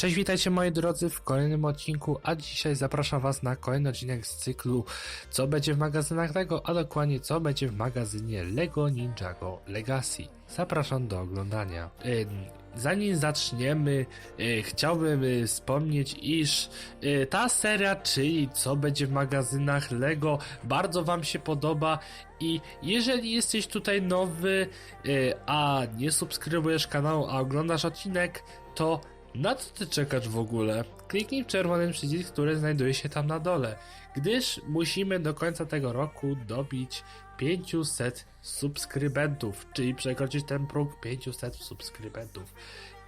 Cześć, witajcie moi drodzy w kolejnym odcinku, a dzisiaj zapraszam was na kolejny odcinek z cyklu Co będzie w magazynach LEGO, a dokładnie co będzie w magazynie LEGO Ninjago Legacy. Zapraszam do oglądania. Zanim zaczniemy, y, chciałbym y, wspomnieć, iż y, ta seria, czyli co będzie w magazynach LEGO, bardzo Wam się podoba i jeżeli jesteś tutaj nowy, a nie subskrybujesz kanału, a oglądasz odcinek, to na co ty czekasz w ogóle? Kliknij w czerwony przycisk, który znajduje się tam na dole, gdyż musimy do końca tego roku dobić 500 subskrybentów, czyli przekroczyć ten próg 500 subskrybentów.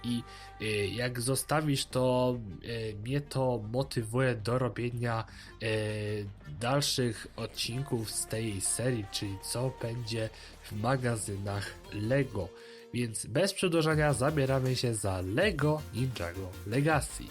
I y, jak zostawisz to, y, mnie to motywuje do robienia y, dalszych odcinków z tej serii, czyli co będzie w magazynach LEGO. Więc bez przedłużania zabieramy się za LEGO Ninjago Legacy.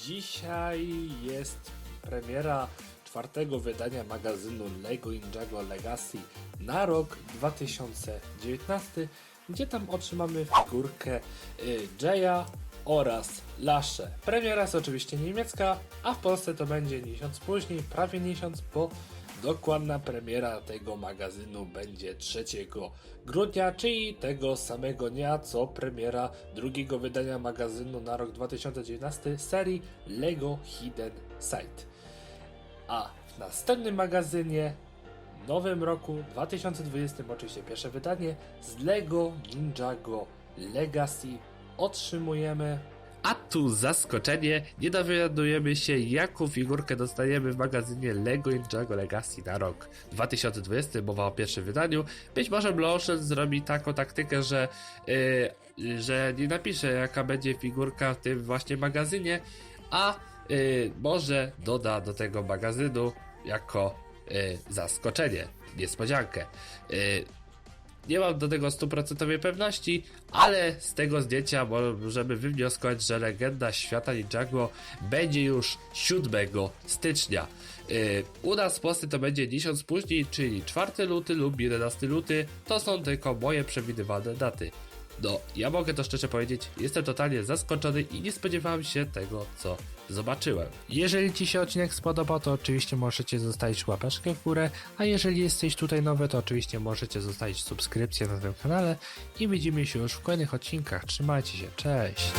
Dzisiaj jest premiera czwartego wydania magazynu LEGO Ninjago Legacy na rok 2019, gdzie tam otrzymamy figurkę y, Jaya oraz Lasze. Premiera jest oczywiście niemiecka, a w Polsce to będzie miesiąc później, prawie miesiąc po Dokładna premiera tego magazynu będzie 3 grudnia, czyli tego samego dnia co premiera drugiego wydania magazynu na rok 2019 serii LEGO Hidden Site. A w następnym magazynie, nowym roku 2020, oczywiście pierwsze wydanie z LEGO Ninjago Legacy otrzymujemy a tu zaskoczenie, nie dowiadujemy się jaką figurkę dostaniemy w magazynie LEGO Ninjago Legacy na rok 2020, mowa o pierwszym wydaniu. Być może Bloszet zrobi taką taktykę, że, yy, że nie napisze jaka będzie figurka w tym właśnie magazynie, a yy, może doda do tego magazynu jako yy, zaskoczenie, niespodziankę. Yy, nie mam do tego stuprocentowej pewności, ale z tego zdjęcia możemy wywnioskować, że legenda świata Ninjago będzie już 7 stycznia. Yy, u nas w Polsce to będzie miesiąc później, czyli 4 luty lub 11 luty. To są tylko moje przewidywane daty. No, ja mogę to szczerze powiedzieć, jestem totalnie zaskoczony i nie spodziewałem się tego, co zobaczyłem. Jeżeli Ci się odcinek spodobał, to oczywiście możecie zostawić łapeczkę w górę, a jeżeli jesteś tutaj nowy, to oczywiście możecie zostawić subskrypcję na tym kanale i widzimy się już w kolejnych odcinkach. Trzymajcie się, cześć!